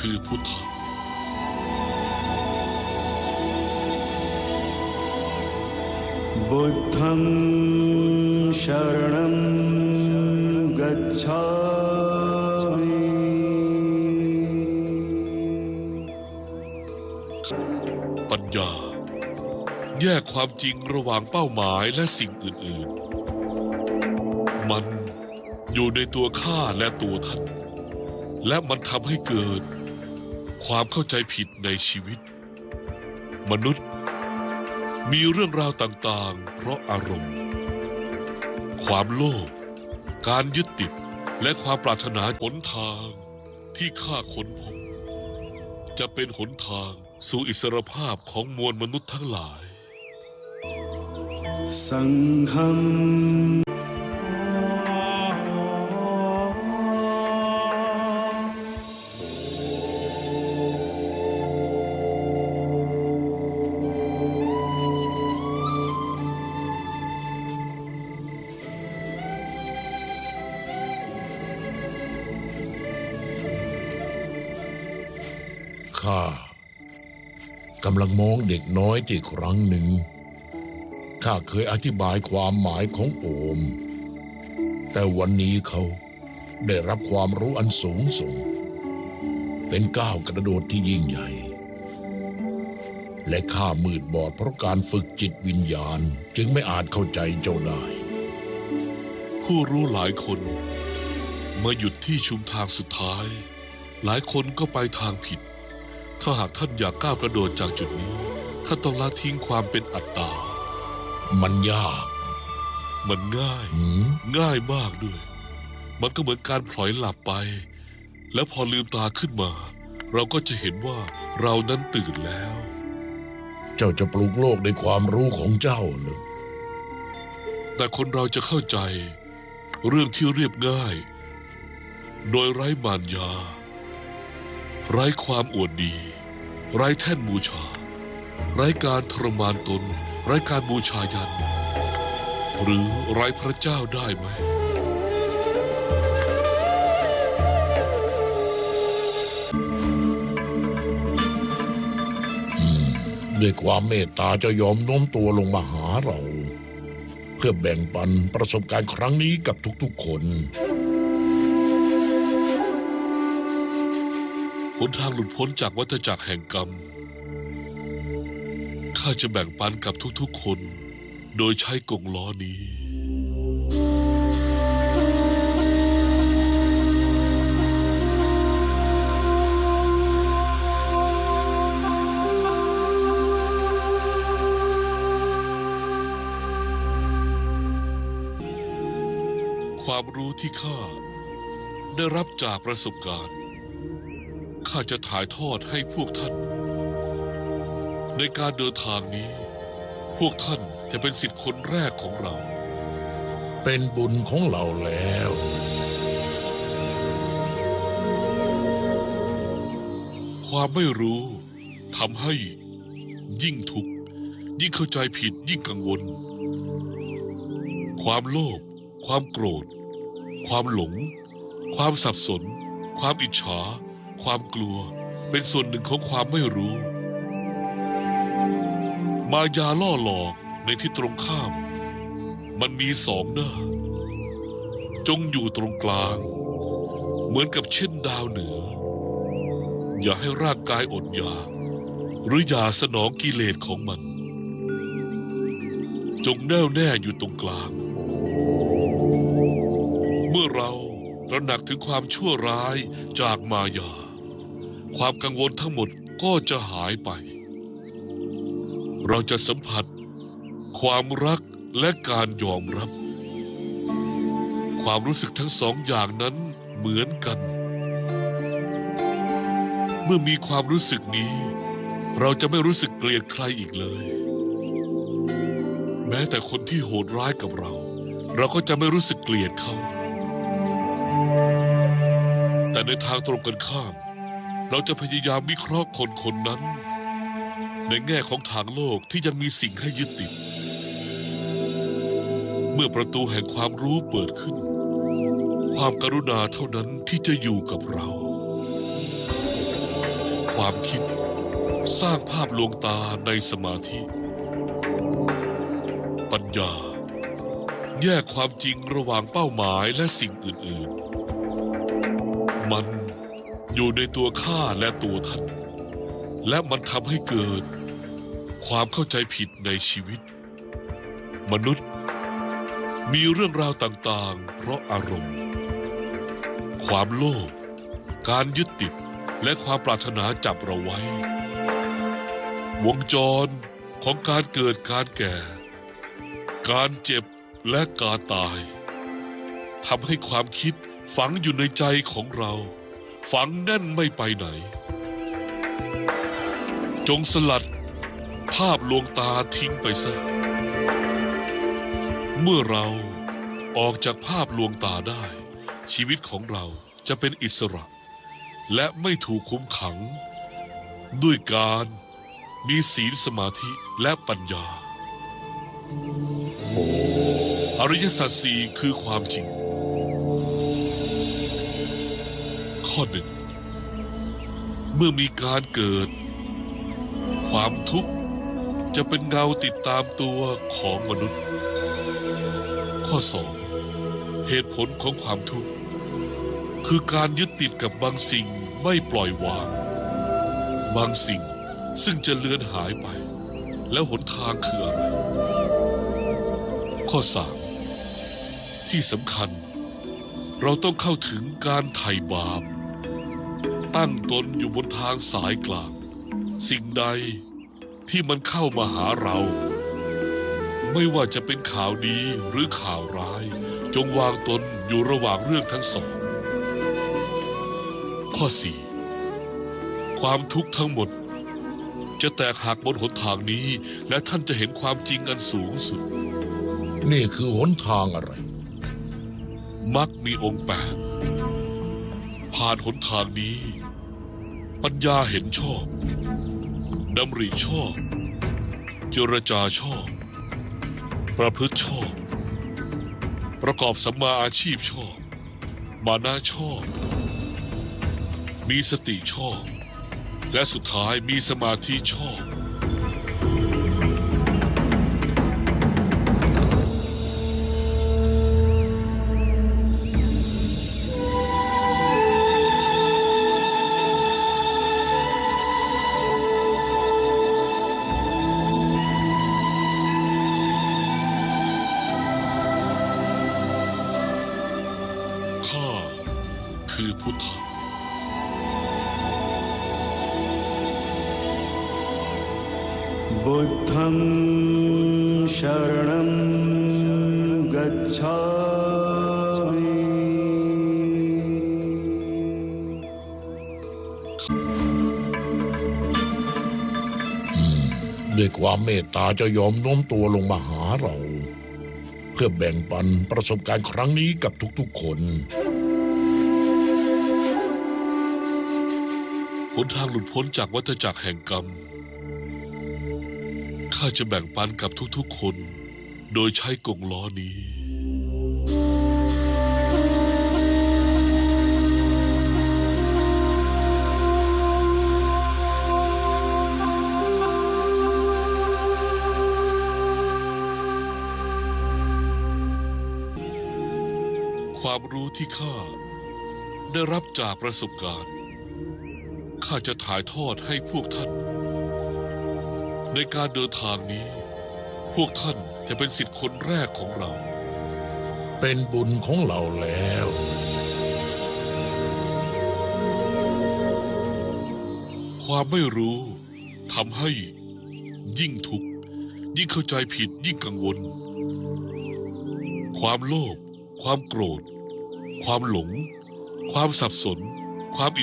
คือพุทธะบุตธังชรณังกัจฉามิปัญญา แยกความจริงระหว่างเป้าหมายและสิ่งอื่น ๆ มันอยู่ในตัวข้าและตัวท่านและมันทำให้เกิด ความเข้าใจผิดในชีวิต มนุษย์ มีเรื่องราวต่างๆ เพราะอารมณ์ ความโลภการยึดติดและความปรารถนาหนทางที่ข้าค้นพบจะเป็นหนทางสู่อิสรภาพของมวลมนุษย์ทั้งหลาย สังคม ข้ากำลังมองเด็กน้อยที่ครั้งหนึ่ง ข้าเคยอธิบายความหมายของโอม แต่วันนี้เขาได้รับความรู้อันสูงส่ง เป็นก้าวกระโดดที่ยิ่งใหญ่ และข้ามืดบอดเพราะการฝึกจิตวิญญาณจึงไม่อาจเข้าใจเจ้าได้ ผู้รู้หลายคนมาหยุดที่ชุมทางสุดท้าย หลายคนก็ไปทางผิด ถ้าหากท่านอยากก้าวกระโดดจากจุดนี้ท่านต้องละทิ้งความเป็นอัตตา มันยากมันง่าย หืมง่ายมากด้วย มันก็เหมือนการพลอยหลับไป แล้วพอลืมตาขึ้นมา เราก็จะเห็นว่าเรานั้นตื่นแล้ว เจ้าจะปลูกโลกด้วยความรู้ของเจ้าเหรอแต่คนเราจะเข้าใจ เรื่องที่เรียบง่าย โดยไร้มารยา ไร้ความอวดดี ไร้แท่นบูชา ไร้การทรมานตน ไร้การบูชายัน หรือไร้พระเจ้าได้ไหม ด้วยความเมตตาจะยอมโน้มตัวลงมาหาเรา เพื่อแบ่งปันประสบการณ์ครั้งนี้กับทุกๆคน หนทางหลุดพ้นจากวัฏจักรแห่งกรรม ข้าจะแบ่งปันกับทุกๆคน โดยใช้กงล้อนี้ ความรู้ที่ข้าได้รับจากประสบการณ์ ข้าจะถ่ายทอดให้พวกท่าน ในการเดินทางนี้ พวกท่านจะเป็นสิทธิ์คนแรกของเรา เป็นบุญของเราแล้ว ความไม่รู้ทำให้ยิ่งทุกข์ยิ่งเข้าใจผิดยิ่งกังวล ความโลภความโกรธ ความหลง ความสับสน ความอิจฉา ความกลัวเป็นส่วนหนึ่งของความไม่รู้ มายาล่อหลอกในที่ตรงข้าม มันมีสองหน้า จงอยู่ตรงกลาง เหมือนกับเช่นดาวเหนือ อย่าให้ร่างกายอดอยากหรืออย่าสนองกิเลสของมัน จงแน่วแน่อยู่ตรงกลาง เมื่อเราตระหนักถึงความชั่วร้ายจากมายา ความกังวลทั้งหมดก็จะหายไป เราจะสัมผัส ความรักและการยอมรับ ความรู้สึกทั้งสองอย่างนั้นเหมือนกัน เมื่อมีความรู้สึกนี้ เราจะไม่รู้สึกเกลียดใครอีกเลย แม้แต่คนที่โหดร้ายกับเรา เราก็จะไม่รู้สึกเกลียดเขา แต่ในทางตรงกันข้าม เราจะพยายามวิเคราะห์คนคนนั้น ในแง่ของทางโลกที่ยังมีสิ่งให้ยึดติด เมื่อประตูแห่งความรู้เปิดขึ้น ความกรุณาเท่านั้นที่จะอยู่กับเรา ความคิดสร้างภาพลวงตาในสมาธิ ปัญญา แยกความจริงระหว่างเป้าหมายและสิ่งอื่น ๆ มัน อยู่ในตัวข้าและตัวท่าน และมันทำให้เกิด ความเข้าใจผิดในชีวิต มนุษย์ มีเรื่องราวต่างๆ เพราะอารมณ์ ความโลภการยึดติดและความปรารถนาจับเราไว้ วงจรของการเกิดการแก่ การเจ็บและการตายทำให้ความคิดฝังอยู่ในใจของเรา ฝังแน่นไม่ไปไหน จงสลัดภาพลวงตาทิ้งไปซะ เมื่อเราออกจากภาพลวงตาได้ ชีวิตของเราจะเป็นอิสระ และไม่ถูกคุมขัง ด้วยการมีศีลสมาธิและปัญญา อริยสัจสี่คือความจริง อหนึ่ง เมื่อมีการเกิด ความทุกข์จะเป็นเงาติดตามตัวของมนุษย์ ข้อสองเหตุผลของความทุกข์คือการยึดติดกับบางสิ่งไม่ปล่อยวาง บางสิ่งซึ่งจะเลือนหายไป แล้วหนทางคืออะไร ข้อสามที่สำคัญ เราต้องเข้าถึงการไถ่บาป ตั้งตนอยู่บนทางสายกลาง สิ่งใดที่มันเข้ามาหาเรา ไม่ว่าจะเป็นข่าวดีหรือข่าวร้าย จงวางตนอยู่ระหว่างเรื่องทั้งสอง ข้อสี่ความทุกข์ทั้งหมด จะแตกหักบนหนทางนี้ และท่านจะเห็นความจริงอันสูงสุด นี่คือหนทางอะไร มักมีองค์แปดผ่านหนทางนี้ ปัญญาเห็นชอบดำริชอบ เจรจาชอบ ประพฤติชอบ ประกอบสัมมาอาชีพชอบ มานะชอบ มีสติชอบ และสุดท้ายมีสมาธิชอบ बुद्धं शरणं गच्छामि ด้วยความเมตตาจะยอมโน้มตัวลงมาหาเรา เพื่อแบ่งปันประสบการณ์ครั้งนี้กับทุกๆคน หนทางหลุดพ้นจากวัฏจักรแห่งกรรม ข้าจะแบ่งปันกับทุกๆคน โดยใช้กงล้อนี้ ความรู้ที่ข้าได้รับจากประสบการณ์ ข้าจะถ่ายทอดให้พวกท่าน ในการเดินทางนี้ พวกท่านจะเป็นสิทธิ์คนแรกของเรา เป็นบุญของเราแล้ว ความไม่รู้ทำให้ยิ่งทุกข์ยิ่งเข้าใจผิดยิ่งกังวล ความโลภความโกรธ ความหลง ความสับสน ความ